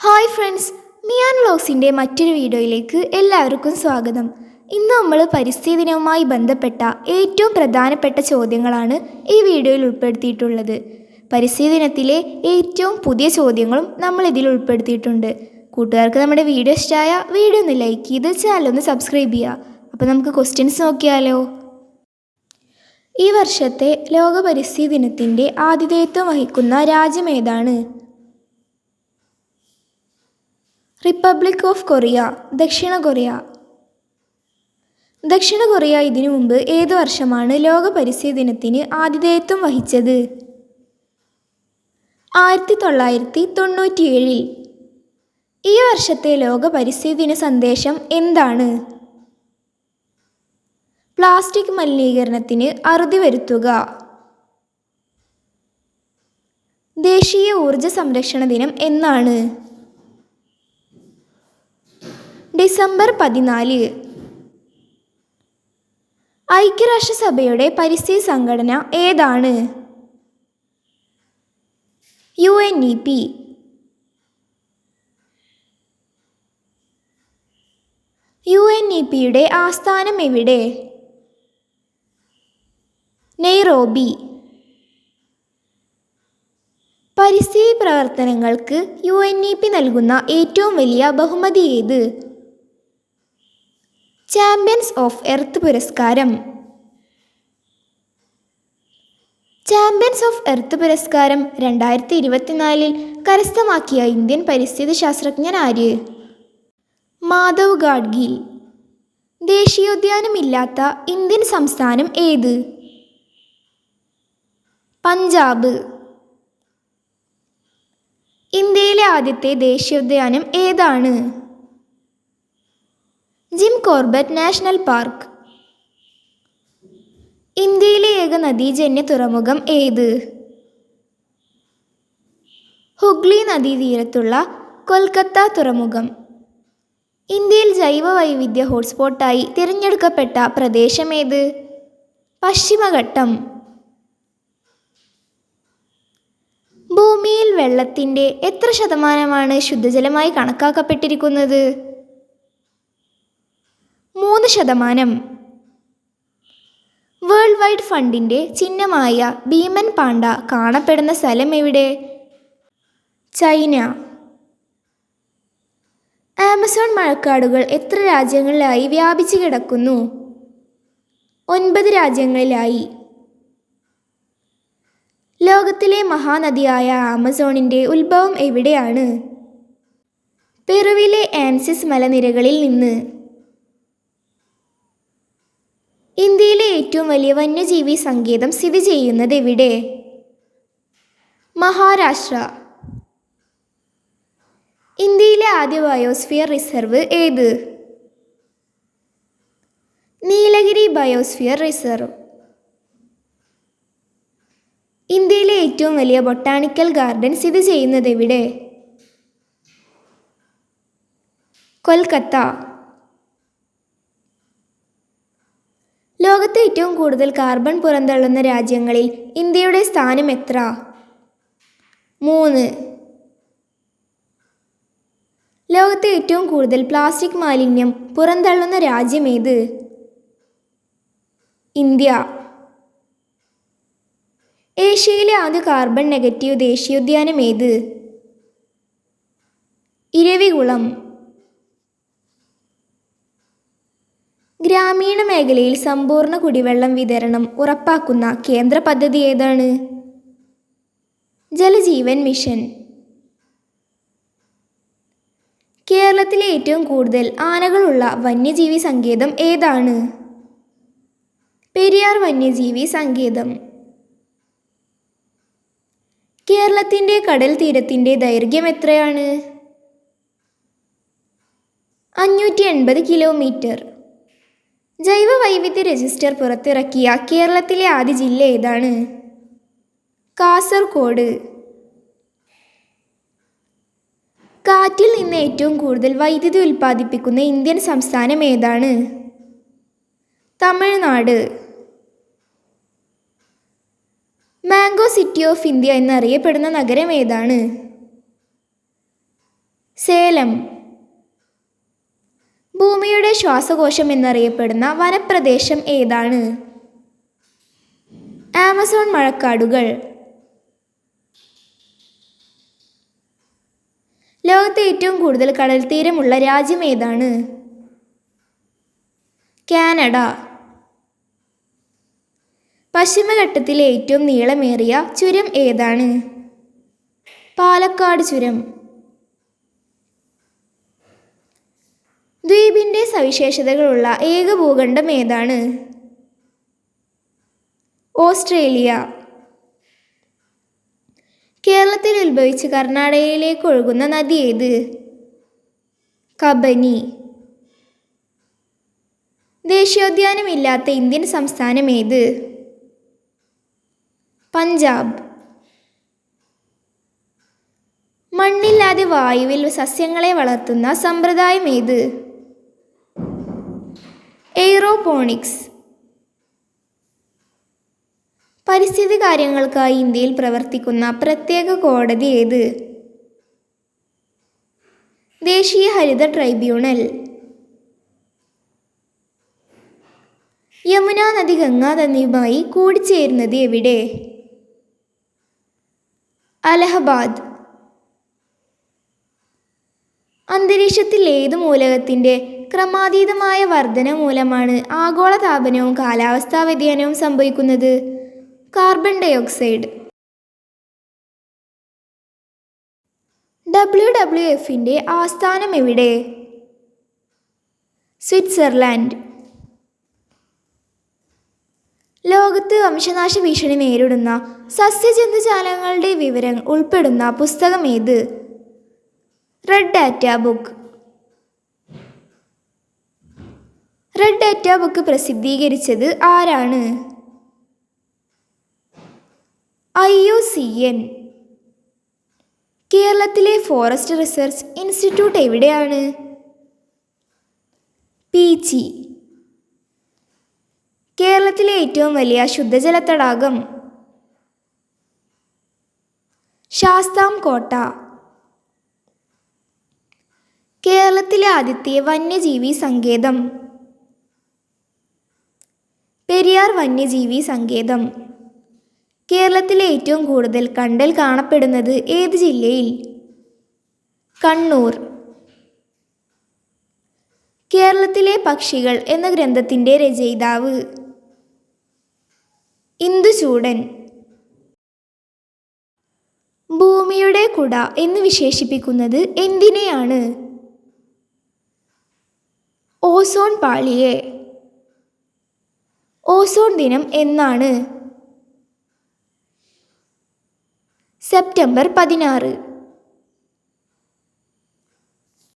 Hi friends Mian വ്ലോഗ്സിന്റെ മറ്റൊരു വീഡിയോയിലേക്ക് എല്ലാവർക്കും സ്വാഗതം. ഇന്ന് നമ്മൾ പരിസ്ഥിതി ദിനവുമായി ബന്ധപ്പെട്ട ഏറ്റവും പ്രധാനപ്പെട്ട ചോദ്യങ്ങളാണ് ഈ വീഡിയോയിൽ ഉൾപ്പെടുത്തിയിട്ടുള്ളത്. പരിസ്ഥിതി ദിനത്തിലെ ഏറ്റവും പുതിയ ചോദ്യങ്ങളും നമ്മൾ ഇതിൽ ഉൾപ്പെടുത്തിയിട്ടുണ്ട്. കൂട്ടുകാർക്ക് നമ്മുടെ വീഡിയോ ഇഷ്ടമായ വീഡിയോ ഒന്ന് ലൈക്ക് ചെയ്ത് ചാനൽ ഒന്ന് സബ്സ്ക്രൈബ് ചെയ്യുക. അപ്പോൾ നമുക്ക് ക്വസ്റ്റ്യൻസ് നോക്കിയാലോ? ഈ വർഷത്തെ ലോക പരിസ്ഥിതി ദിനത്തിന്റെ ആതിഥേയത്വം വഹിക്കുന്ന രാജ്യം ഏതാണ്? റിപ്പബ്ലിക് ഓഫ് കൊറിയ ദക്ഷിണ കൊറിയ. ദക്ഷിണ കൊറിയ ഇതിനു മുമ്പ് ഏത് വർഷമാണ് ലോക പരിസ്ഥിതി ദിനത്തിന് ആതിഥേയത്വം വഹിച്ചത്? ആയിരത്തി തൊള്ളായിരത്തി തൊണ്ണൂറ്റിയേഴിൽ ഈ വർഷത്തെ ലോക പരിസ്ഥിതി ദിന സന്ദേശം എന്താണ്? പ്ലാസ്റ്റിക് മലിനീകരണത്തിന് അറുതി വരുത്തുക. ദേശീയ ഊർജ സംരക്ഷണ ദിനം എന്നാണ്. ഡിസംബർ പതിനാല്. ഐക്യരാഷ്ട്രസഭയുടെ പരിസ്ഥിതി സംഘടന ഏതാണ്? U N E P U N E പിയുടെ ആസ്ഥാനം എവിടെ? നെയ്റോബി പരിസ്ഥിതി പ്രവർത്തനങ്ങൾക്ക് യു എൻ ഇ പി നൽകുന്ന ഏറ്റവും വലിയ ബഹുമതി ഏത്? ചാമ്പ്യൻസ് ഓഫ് എർത്ത് പുരസ്കാരം. ചാമ്പ്യൻസ് ഓഫ് എർത്ത് പുരസ്കാരം രണ്ടായിരത്തി ഇരുപത്തിനാലിൽ കരസ്ഥമാക്കിയ ഇന്ത്യൻ പരിസ്ഥിതി ശാസ്ത്രജ്ഞൻ ആര്? മാധവ് ഗാഡ്ഗിൽ. ദേശീയോദ്യാനമില്ലാത്ത ഇന്ത്യൻ സംസ്ഥാനം ഏത്? പഞ്ചാബ്. ഇന്ത്യയിലെ ആദ്യത്തെ ദേശീയോദ്യാനം ഏതാണ്? Corbett national park. ഇന്ത്യയിലെ ഏക നദീജന്യ തുറമുഖം ഏത്? ഹുഗ്ലി നദീതീരത്തുള്ള കൊൽക്കത്ത തുറമുഖം. ഇന്ത്യയിൽ ജൈവ വൈവിധ്യ ഹോട്ട്സ്പോട്ടായി തിരഞ്ഞെടുക്കപ്പെട്ട പ്രദേശമേത് പശ്ചിമഘട്ടം. ഭൂമിയിൽ വെള്ളത്തിന്റെ എത്ര ശതമാനമാണ് ശുദ്ധജലമായി കണക്കാക്കപ്പെട്ടിരിക്കുന്നത്? മൂന്ന് ശതമാനം. വേൾഡ് വൈഡ് ഫണ്ടിന്റെ ചിഹ്നമായ ഭീമൻ പാണ്ട കാണപ്പെടുന്ന സ്ഥലം എവിടെ? ചൈന. ആമസോൺ മഴക്കാടുകൾ എത്ര രാജ്യങ്ങളിലായി വ്യാപിച്ചു കിടക്കുന്നു? ഒൻപത് രാജ്യങ്ങളിലായി. ലോകത്തിലെ മഹാനദിയായ ആമസോണിന്റെ ഉത്ഭവം എവിടെയാണ്? പെറുവിലെ ആൻസിസ് മലനിരകളിൽ നിന്ന് ഇന്ത്യയിലെ ഏറ്റവും വലിയ വന്യജീവി സങ്കേതം സ്ഥിതി ചെയ്യുന്നത് എവിടെ? മഹാരാഷ്ട്ര. ഇന്ത്യയിലെ ആദ്യ ബയോസ്ഫിയർ റിസർവ് ഏത്? Nilgiri biosphere reserve. ഇന്ത്യയിലെ ഏറ്റവും വലിയ ബൊട്ടാണിക്കൽ ഗാർഡൻ സ്ഥിതി ചെയ്യുന്നത് എവിടെ? കൊൽക്കത്ത. ലോകത്തെ ഏറ്റവും കൂടുതൽ കാർബൺ പുറന്തള്ളുന്ന രാജ്യങ്ങളിൽ ഇന്ത്യയുടെ സ്ഥാനം എത്ര? മൂന്ന്. ലോകത്തെ ഏറ്റവും കൂടുതൽ പ്ലാസ്റ്റിക് മാലിന്യം പുറന്തള്ളുന്ന രാജ്യം ഏത്? ഇന്ത്യ. ഏഷ്യയിലെ ആദ്യ കാർബൺ നെഗറ്റീവ് ദേശീയോദ്യാനം ഏത്? ഇരവികുളം. ഗ്രാമീണ മേഖലയിൽ സമ്പൂർണ കുടിവെള്ളം വിതരണം ഉറപ്പാക്കുന്ന കേന്ദ്ര പദ്ധതി ഏതാണ്? ജലജീവൻ മിഷൻ. കേരളത്തിലെ ഏറ്റവും കൂടുതൽ ആനകളുള്ള വന്യജീവി സങ്കേതം ഏതാണ്? പെരിയാർ വന്യജീവി സങ്കേതം. കേരളത്തിന്റെ കടൽ തീരത്തിന്റെ ദൈർഘ്യം എത്രയാണ്? അഞ്ഞൂറ്റി എൺപത് കിലോമീറ്റർ. ജൈവ വൈവിധ്യ രജിസ്റ്റർ പുറത്തിറക്കിയ കേരളത്തിലെ ആദ്യ ജില്ല ഏതാണ്? കാസർഗോഡ്. കാറ്റിൽ നിന്ന് ഏറ്റവും കൂടുതൽ വൈദ്യുതി ഉൽപ്പാദിപ്പിക്കുന്ന ഇന്ത്യൻ സംസ്ഥാനം ഏതാണ്? Tamil Nadu. Mango city of India എന്നറിയപ്പെടുന്ന നഗരം ഏതാണ്? സേലം. ഭൂമിയുടെ ശ്വാസകോശം എന്നറിയപ്പെടുന്ന വനപ്രദേശം ഏതാണ്? ആമസോൺ മഴക്കാടുകൾ. ലോകത്തെ ഏറ്റവും കൂടുതൽ കടൽ തീരമുള്ള രാജ്യം ഏതാണ്? കാനഡ. പശ്ചിമഘട്ടത്തിലെ ഏറ്റവും നീളമേറിയ ചുരം ഏതാണ്? പാലക്കാട് ചുരം. ദ്വീപിന്റെ സവിശേഷതകളുള്ള ഏക ഭൂഖണ്ഡം ഏതാണ്? ഓസ്ട്രേലിയ. കേരളത്തിൽ ഉത്ഭവിച്ച് കർണാടകയിലേക്ക് ഒഴുകുന്ന നദി ഏത്? കബനി. ദേശീയോദ്യാനമില്ലാത്ത ഇന്ത്യൻ സംസ്ഥാനം ഏത്? പഞ്ചാബ്. മണ്ണില്ലാതെ വായുവിൽ സസ്യങ്ങളെ വളർത്തുന്ന സമ്പ്രദായം ഏത്? എയ്റോപോണിക്സ്. പരിസ്ഥിതി കാര്യങ്ങൾക്കായി ഇന്ത്യയിൽ പ്രവർത്തിക്കുന്ന പ്രത്യേക കോടതി ഏത്? ദേശീയ ഹരിത ട്രൈബ്യൂണൽ. യമുന നദി ഗംഗാ നദിയുമായി കൂടിച്ചേരുന്നത് എവിടെ? അലഹബാദ്. അന്തരീക്ഷത്തിൽ ഏത് മൂലകത്തിന്റെ ക്രമാതീതമായ വർധന മൂലമാണ് ആഗോള താപനവും കാലാവസ്ഥാ വ്യതിയാനവും സംഭവിക്കുന്നത്. കാർബൺ ഡയോക്സൈഡ് ഡബ്ല്യു ഡബ്ല്യു എഫിന്റെ ആസ്ഥാനം എവിടെ? സ്വിറ്റ്സർലാൻഡ്. ലോകത്ത് വംശനാശ ഭീഷണി നേരിടുന്ന സസ്യജന്തുജാലങ്ങളുടെ വിവരം ഉൾപ്പെടുന്ന പുസ്തകം ഏത്? Red data book red data book പ്രസിദ്ധീകരിച്ചത് ആരാണ്? ഐ യു സി എൻ കേരളത്തിലെ ഫോറസ്റ്റ് റിസർച്ച് ഇൻസ്റ്റിറ്റ്യൂട്ട് എവിടെയാണ്? പീച്ചി കേരളത്തിലെ ഏറ്റവും വലിയ ശുദ്ധജല തടാകം ശാസ്താം കോട്ട. കേരളത്തിലെ ആദ്യത്തെ വന്യജീവി സങ്കേതം. പെരിയാർ വന്യജീവി സങ്കേതം. കേരളത്തിലെ ഏറ്റവും കൂടുതൽ കണ്ടൽ കാണപ്പെടുന്നത് ഏത് ജില്ലയിൽ? കണ്ണൂർ. കേരളത്തിലെ പക്ഷികൾ എന്ന ഗ്രന്ഥത്തിന്റെ രചയിതാവ്. ഇന്ദുചൂടൻ. ഭൂമിയുടെ കുട എന്ന് വിശേഷിപ്പിക്കുന്നത് എന്തിനെയാണ്? ഓസോൺ പാളിയെ. ഓസോൺ ദിനം എന്നാണ്. സെപ്റ്റംബർ പതിനാറ്.